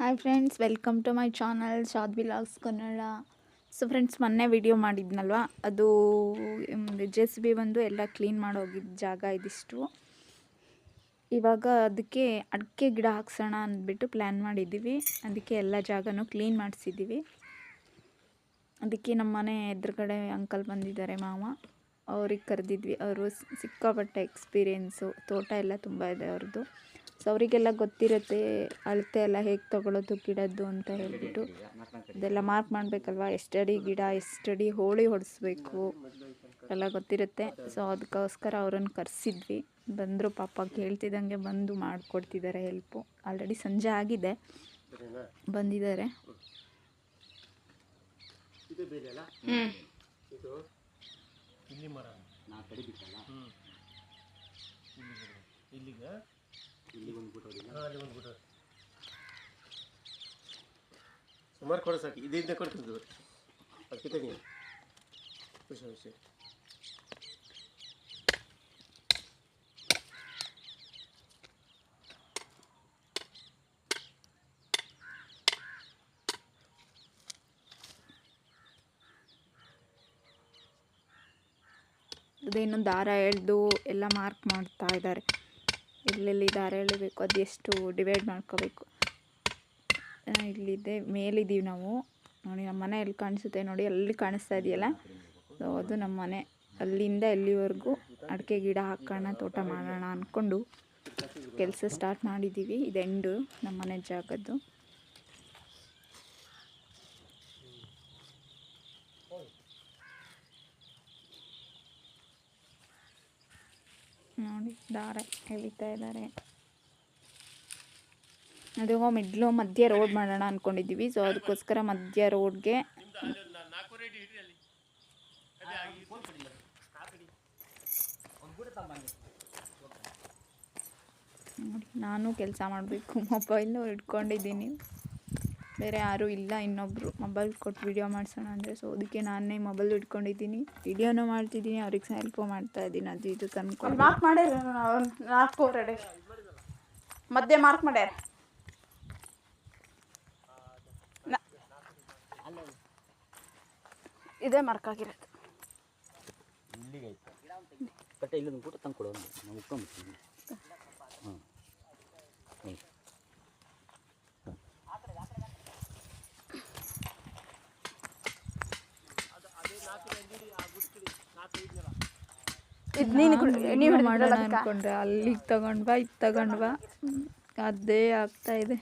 Hi friends welcome to my channel Shad vlogs Kannada so friends ಮೊನ್ನೆ video ಮಾಡಿದ್ನಲ್ವ? ಅದು J C B ಬಂದು ಎಲ್ಲ ಕ್ಲೀನ್ ಮಾಡೋಗಿದ್ದ ಜಾಗ ಇದಿಷ್ಟು. ಇವಾಗ ಅದಕ್ಕೆ ಅಡಿಕೆ ಗಿಡ ಹಾಕ್ಸೋಣ ಅಂದ್ಬಿಟ್ಟು ಪ್ಲ್ಯಾನ್ ಮಾಡಿದ್ದೀವಿ. ಅದಕ್ಕೆ ಎಲ್ಲ ಜಾಗನೂ ಕ್ಲೀನ್ ಮಾಡಿಸಿದ್ದೀವಿ. ಅದಕ್ಕೆ ನಮ್ಮ ಮನೆ ಎದುರುಗಡೆ ಅಂಕಲ್ ಬಂದಿದ್ದಾರೆ, ಮಾವ. ಅವ್ರಿಗೆ ಕರೆದಿದ್ವಿ. ಅವರು ಸಿಕ್ಕಾಪಟ್ಟೆ ಎಕ್ಸ್ಪೀರಿಯೆನ್ಸು ತೋಟ ಎಲ್ಲ ತುಂಬ ಇದೆ ಅವ್ರದ್ದು. ಸೊ ಅವರಿಗೆಲ್ಲ ಗೊತ್ತಿರುತ್ತೆ ಅಳತೆ ಎಲ್ಲ ಹೇಗೆ ತೊಗೊಳೋದು, ಗಿಡದ್ದು ಅಂತ ಹೇಳ್ಬಿಟ್ಟು. ಅದೆಲ್ಲ ಮಾರ್ಕ್ ಮಾಡಬೇಕಲ್ವ? ಎಷ್ಟಡಿ ಗಿಡ, ಎಷ್ಟಡಿ ಹೋಳಿ ಹೊಡೆಸ್ಬೇಕು? ಎಲ್ಲ ಗೊತ್ತಿರುತ್ತೆ. ಸೊ ಅದಕ್ಕೋಸ್ಕರ ಅವ್ರನ್ನು ಕರೆಸಿದ್ವಿ. ಬಂದರು ಪಾಪ ಕೇಳ್ತಿದ್ದಂಗೆ ಬಂದು ಮಾಡಿಕೊಡ್ತಿದ್ದಾರೆ ಹೆಲ್ಪು ಆಲ್ರೆಡಿ ಸಂಜೆ ಆಗಿದೆ. ಬಂದಿದ್ದಾರೆ. ಹ್ಞೂ ಅಲ್ಲಿ ಒಂದು ಬಿಟ್ಟು ಸುಮಾರು ಕೊಡ ಸಾಕು. ಇದರಿಂದ ಕೊಡ್ತಿದ್ದು. ಅದಕ್ಕೆ ನೀವು ಖುಷಿ ಖುಷಿ ಅದೇನು ದಾರ ಎಳೆದು ಎಲ್ಲ ಮಾರ್ಕ್ ಮಾಡ್ತಾ ಇದ್ದಾರೆ. ಎಲ್ಲೆಲ್ಲಿ ದಾರ ಎಳಿಬೇಕು ಅದು ಎಷ್ಟು ಡಿವೈಡ್ ಮಾಡ್ಕೋಬೇಕು. ಇಲ್ಲಿದೆ, ಮೇಲಿದ್ದೀವಿ ನಾವು. ನೋಡಿ, ನಮ್ಮ ಮನೆ ಎಲ್ಲಿ ಕಾಣಿಸುತ್ತೆ ನೋಡಿ ಅಲ್ಲಿ ಕಾಣಿಸ್ತಾ ಇದೆಯಲ್ಲ? ಸೊ ಅದು ನಮ್ಮ ಮನೆ. ಅಲ್ಲಿಂದ ಎಲ್ಲಿವರೆಗೂ ಅಡಿಕೆ ಗಿಡ ಹಾಕೋಣ, ತೋಟ ಮಾಡೋಣ ಅಂದ್ಕೊಂಡು ಕೆಲಸ ಸ್ಟಾರ್ಟ್ ಮಾಡಿದ್ದೀವಿ. ಇದು ಎಂಡು ನಮ್ಮ ಮನೆ ಜಾಗದ್ದು ನೋಡಿ ದಾರ ಎಳಿತಾ ಇದ್ದಾರೆ. ಅದು ಮಿಡ್ಲು ಮಧ್ಯ ರೋಡ್ ಮಾಡೋಣ ಅಂದ್ಕೊಂಡಿದ್ದೀವಿ ಸೊ ಅದಕ್ಕೋಸ್ಕರ ಮಧ್ಯ ರೋಡ್ಗೆ. ನಾನು ಕೆಲಸ ಮಾಡಬೇಕು ಮೊಬೈಲು ಇಟ್ಕೊಂಡಿದ್ದೀನಿ. ಬೇರೆ ಯಾರೂ ಇಲ್ಲ ಇನ್ನೊಬ್ಬರು ಮೊಬೈಲ್ ಕೊಟ್ಟು ವಿಡಿಯೋ ಮಾಡಿಸೋಣ ಅಂದರೆ. ಸೊ ಅದಕ್ಕೆ ನಾನೇ ಮೊಬೈಲ್ ಇಟ್ಕೊಂಡಿದ್ದೀನಿ. ವಿಡಿಯೋನೂ ಮಾಡ್ತಿದ್ದೀನಿ ಅವ್ರಿಗೆ ಸಹ ಹೆಲ್ಪ್ ಮಾಡ್ತಾ ಇದ್ದೀನಿ. ಅದು ಇದು ತಂದ್ಕೊಂಡು. ಮಾರ್ಕ್ ಮಾಡ್ಯಾರ ನಾಲ್ಕು ರೆಡಿ ಮಧ್ಯೆ ಮಾರ್ಕ್ ಮಾಡ್ಯಾರ. ಇದೇ ಮಾರ್ಕ್ ಆಗಿರೋದು ಇಲ್ಲಿಗೆ ಐತೆ ಕಟ್ಟೆ ಇಲ್ಲಿ ಕೂಡ ತಂದು ಕೊಡು ಒಂದು ನಾವು ಇದು ನೀನು ನೀವು ಮಾಡೋಣ ಅನ್ಕೊಂಡ್ರೆ ಅಲ್ಲಿಗೆ ತಗೊಂಡು ಬಾ ಇದು ತಗೊಂಡು ಬಾ. ಅದೇ ಆಗ್ತಾ ಇದೆ.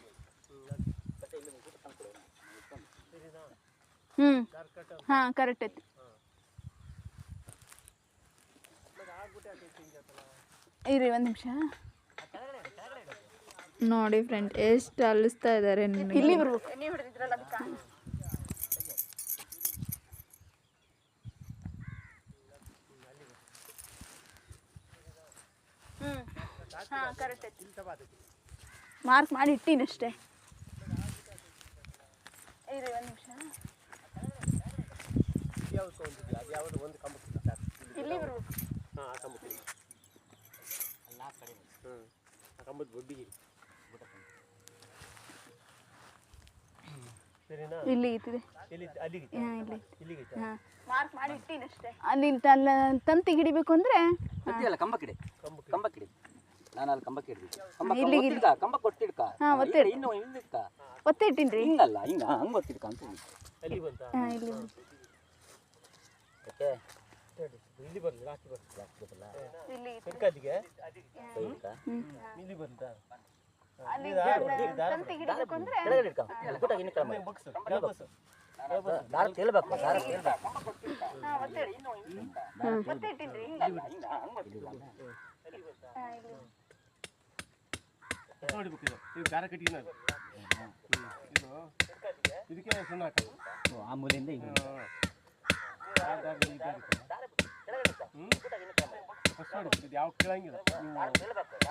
ಹ್ಞೂ ಹಾಂ ಕರೆಕ್ಟ್ ಐತಿ. ಇರಿ ಒಂದು ನಿಮಿಷ. ನೋಡಿ ಫ್ರೆಂಡ್ ಎಷ್ಟು ಅಲಿಸ್ತಾ ಇದ್ದಾರೆ ನಿಮ್ಗೆ? ಇಲ್ಲಿ ಬರ್ಬೇಕು ನೀವು ಹಿಡಿದಿದ್ರಲ್ಲ ಅದಕ್ಕೆ ಹ್ಞೂ ಹಾಂ ಕರೆಕ್ಟ್ ಐತಿ ಮಾರ್ಕ್ ಮಾಡಿ ಇಟ್ಟೀನಿ ಅಷ್ಟೇ. ಇರಿ ಒಂದು ನಿಮಿಷ. ಇಲ್ಲಿ ಬರ್ಬೇಕು ಇಲ್ಲಿ ಇತ್ತಿದೆ ಎಲ್ಲಿ ಅಲ್ಲಿಗೆ ಹಾಂ ಇಲ್ಲಿ. ಇಲ್ಲಿಗೆ ಐತೆ ಮಾರ್ಕ್ ಮಾಡಿ ಇಟ್ಟೀನಿ ಅಷ್ಟೇ. ಅಲ್ಲಿ ತಂತಿ ತಂತಿಗೆ ಹಿಡಿಬೇಕು ಅಂದ್ರೆ ಕಂಬಕ್ಕಿಡಿ. ಕಂಬ ನಾನು ಅಲ್ಲಿ ಕಂಬಕ್ಕೆ ಇಡ್ತೀನಿ ಕಂಬ ಇಲ್ಲಿಗೆ ಒತ್ತಿಡ್ಕ ಕಂಬ ಕೊಟ್ಟಿಡ್ಕ. ಹಾ, ಒತ್ತಿಡು. ಇನ್ನು ಹಿಂದಿಡ್ಕ. ಒತ್ತೆ ಇಟ್ಟೀನಿ ಹಿಂಗಲ್ಲ ಹಿಂಗ ಹಂಗ ಒತ್ತಿಡ್ಕ ಅಂತ ಹೇಳಿ. ಅಲ್ಲಿ ಬಂತ ಹಾಂ ಇಲ್ಲಿ ಓಕೆ ಇಲ್ಲಿ ಬರಲಿ ಲಾಸ್ಟ್ ಬರಲಿ ಇಲ್ಲಿ ಸೈಡ್ಕ ಇಲ್ಲಿ ಬಂತ ಅಲ್ಲಿ ಕೆಳಗಡೆ ಇನ್ನು ಕೆಳಗೆ ದಾರ ತೇಲ್ಬೇಕು ದಾರ ತೇಲ್ಬೇಕು ಹಾಂ ಒತ್ತೆ ಒತ್ತೆ ಇಟ್ಟೀನಿ ಹಾಂ ಇಲ್ಲಿ ನೋಡ್ಬೇಕು ಇದು. ಇದು ಕಟ್ಟಿಗೆ ನಾನು ಇದು ಇದಕ್ಕೆ ಸುಣ್ಣ ಹಾಕೋದು ಓ, ಆ ಮೂಲೆಯಿಂದ ಹಿಂಗೆ ಆ ದಾರ ಈ ದಾರ ಹ್ಞೂ ಫಸ್ಟ್ ನೋಡಿ ಇದು ಯಾವ ಕೇಳಂಗಿಲ್ಲ ನೀವು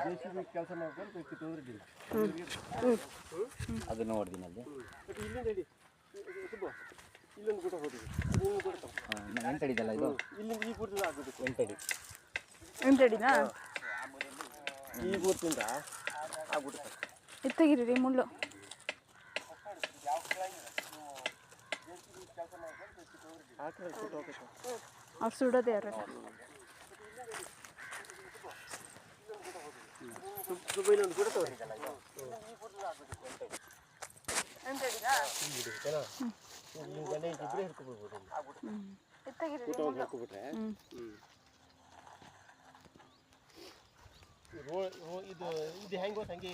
ದೇಶದ ಕೆಲಸ ಮಾಡ್ಕೊಂಡು ಕಿತ್ತೋದ್ರಿ ಅದು ನೋಡ್ದಿನ ಅಲ್ಲಿ. ಬಟ್ ಇಲ್ಲಿಂದ ಗುಟ ಹೋಗಿದೆ ಇಲ್ಲೊಂದು ಗುಟ ತಗೋ. ಎಂಟಡಿದಲ್ಲ ಇದು? ಇಲ್ಲಿಂದ ಈ ಗುಟದ ಆಗೋದು ಎಂಟಡಿ ಎಂಟಡಿನಾ ಈ ಗುರ್ತಿಂದ ಎತ್ತಗಿರಿ ರೀ ಮುಳ್ಳು ಅವ್ರು ಸುಡೋದೇ ಯಾರ ಎತ್ತಗಿರಿ ಇದು ಇದು ಹೆಂಗೆ ಹಂಗೆ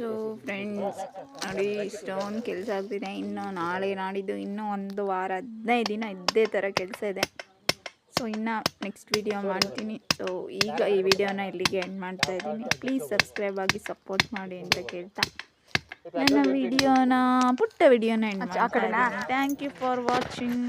ಸೊ ಫ್ರೆಂಡ್ಸ್ ನೋಡಿ ಸ್ಟೋನ್ ಕೆಲಸ ಆಗ್ತಿದೆ ಇನ್ನು ನಾಳೆ ನಾಡಿದ್ದು ಇನ್ನೂ ಒಂದು ವಾರ ಹದಿನೈದು ದಿನ ಇದ್ದೇ ಥರ ಕೆಲಸ ಇದೆ. ಸೊ ಇನ್ನು ನೆಕ್ಸ್ಟ್ ವಿಡಿಯೋ ಮಾಡ್ತೀನಿ. ಸೊ ಈಗ ಈ ವಿಡಿಯೋನ ಇಲ್ಲಿಗೆ ಎಂಡ್ ಮಾಡ್ತಾ ಇದ್ದೀನಿ. ಪ್ಲೀಸ್ ಸಬ್ಸ್ಕ್ರೈಬ್ ಆಗಿ ಸಪೋರ್ಟ್ ಮಾಡಿ ಅಂತ ಕೇಳ್ತಾ. ನನ್ನ ವಿಡಿಯೋನ ಪುಟ್ಟ ವಿಡಿಯೋನ ಎಂಡ್ ಮಾಡ್ತಾ ಇದ್ದೀನಿ. Thank you for watching